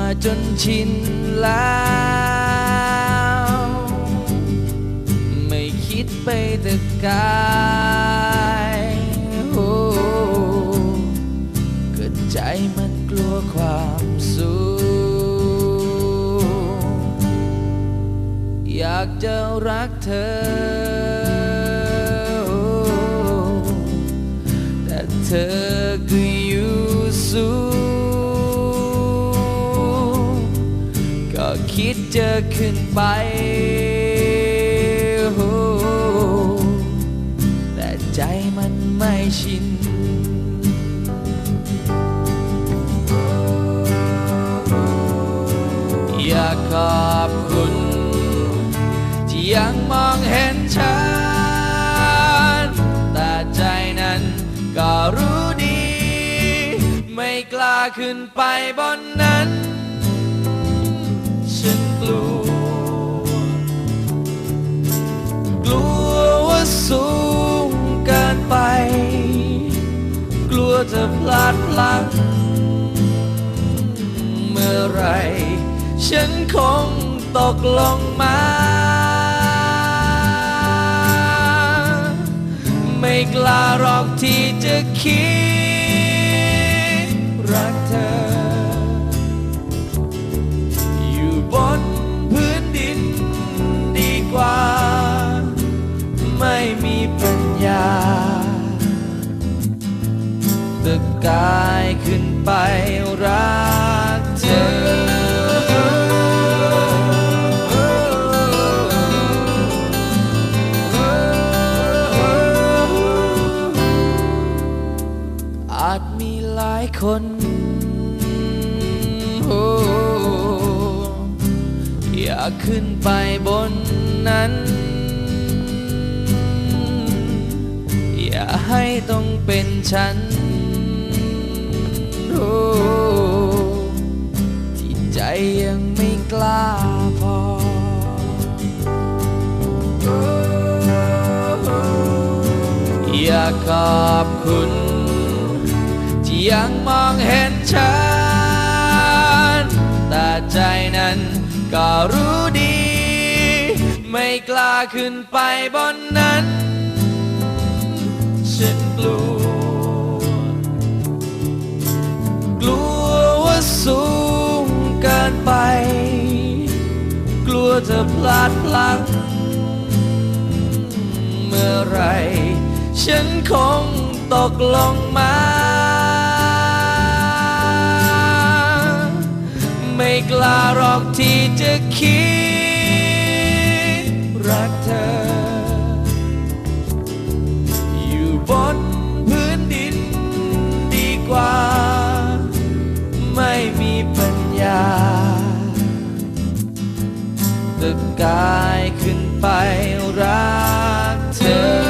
าจนชินแล้ว ไม่คิดไปแต่กายโอ้เกิดใจมันกลัวความสูงอยากจะรักเธอ แต่เธอ ก็คิดจะขึ้นไป แต่ใจมันไม่ชินอยากขอบคุณ ที่ยังมองเห็นฉัน แต่ใจนั้นก็รู้ดี ไม่กล้าขึ้นไปบนนั้น จะพลาดพลั้งเมื่อไรฉันคงตกลงมา ไม่กล้าหรอกที่จะคิด รักเธอ กายขึ้นไปรักเธออาจมีหลายคนโอ้อยากขึ้นไปบนนั้น อย่าให้ต้องเป็นฉัน โอ้ที่ใจยังไม่กล้าพอ อยากขอบคุณ ที่ยังมองเห็นฉัน แต่ใจนั้นก็รู้ดี ไม่กล้าขึ้นไปบนนั้น ฉันกลัว สูงเกินไป กลัวจะพลาดพลั้งเมื่อไร ฉันคงตกลงมา ไม่กล้าหรอกที่จะคิด กกายขึ้นไปรักเธอ